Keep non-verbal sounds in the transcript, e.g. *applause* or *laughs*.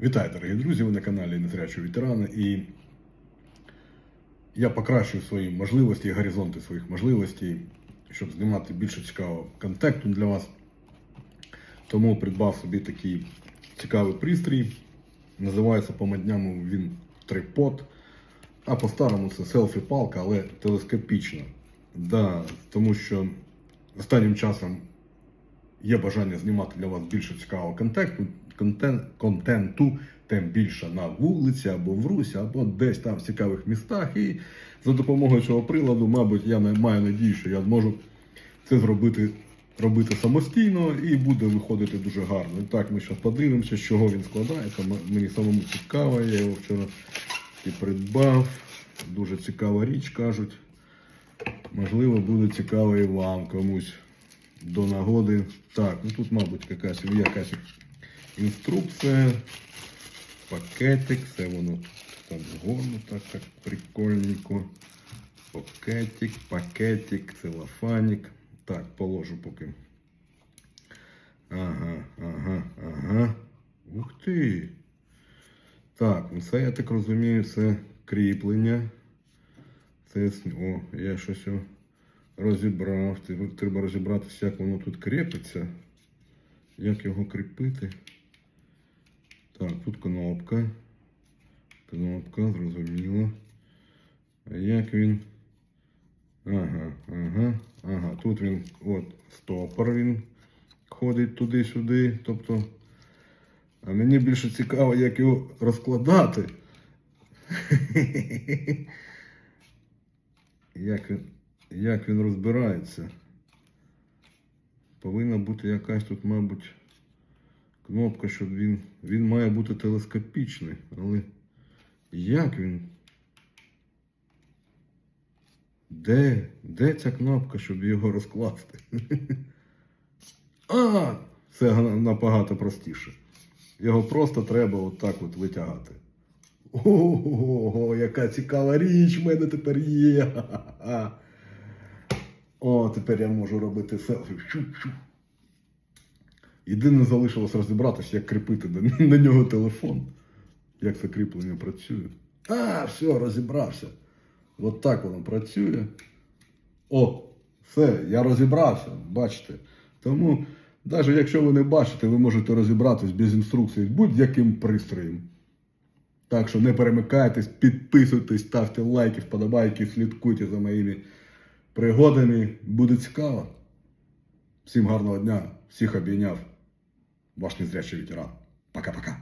Вітаю, дорогі друзі! Ви на каналі Незрячого ветерана і я покращую свої можливості, горизонти своїх можливостей, щоб знімати більше цікавого контенту для вас. Тому придбав собі такий цікавий пристрій. Називається по модняму він трипод, а по-старому це селфі-палка, але телескопічна. Да, тому що останнім часом є бажання знімати для вас більше цікавого контенту, контент, контенту, тим більше на вулиці або в Русі, або десь там в цікавих містах. І за допомогою цього приладу, мабуть, я маю надію, що я зможу це зробити робити самостійно і буде виходити дуже гарно. І так, ми зараз подивимося, з чого він складається. Мені самому цікаво, я його вчора і придбав. Дуже цікава річ, кажуть. Можливо, буде цікаво і вам комусь до нагоди. Так, ну тут, мабуть, якась якась інструкція, пакетик, все воно там згодно, так, прикольненько. Пакетик, пакетик, целофанік. Так, положу поки. Ага, ага, ага. Ух ти. Так, ну це я так розумію, це кріплення. Це, о, я щось розібрав. Треба- Треба розібратися, як воно тут кріпиться. Як його кріпити. Так, тут кнопка. Кнопка, зрозуміло. А як він. Ага, ага, ага. Тут він, от, стопор він ходить туди-сюди. Тобто. А мені більше цікаво, як його розкладати. *laughs* Як він, як він розбирається. Повинна бути якась тут, мабуть, кнопка, щоб він. Він має бути телескопічний, але як він? Де? Де ця кнопка, щоб його розкласти? *laughs* А, це набагато простіше. Його просто треба отак от витягати. Ого, яка цікава річ в мене тепер є. *laughs* О, тепер я можу робити селфі. Єдине залишилось розібратися, як кріпити на, нього телефон. Як це кріплення працює. А, все, розібрався. От так воно працює. О, все, я розібрався, бачите. Тому, навіть якщо ви не бачите, ви можете розібратись без інструкції з будь-яким пристроєм. Так що не перемикайтесь, підписуйтесь, ставте лайки, вподобайки, слідкуйте за моїми пригодами буде цікаво. Всім гарного дня, всіх обійняв. Ваш незрячий ветеран. Пока-пока.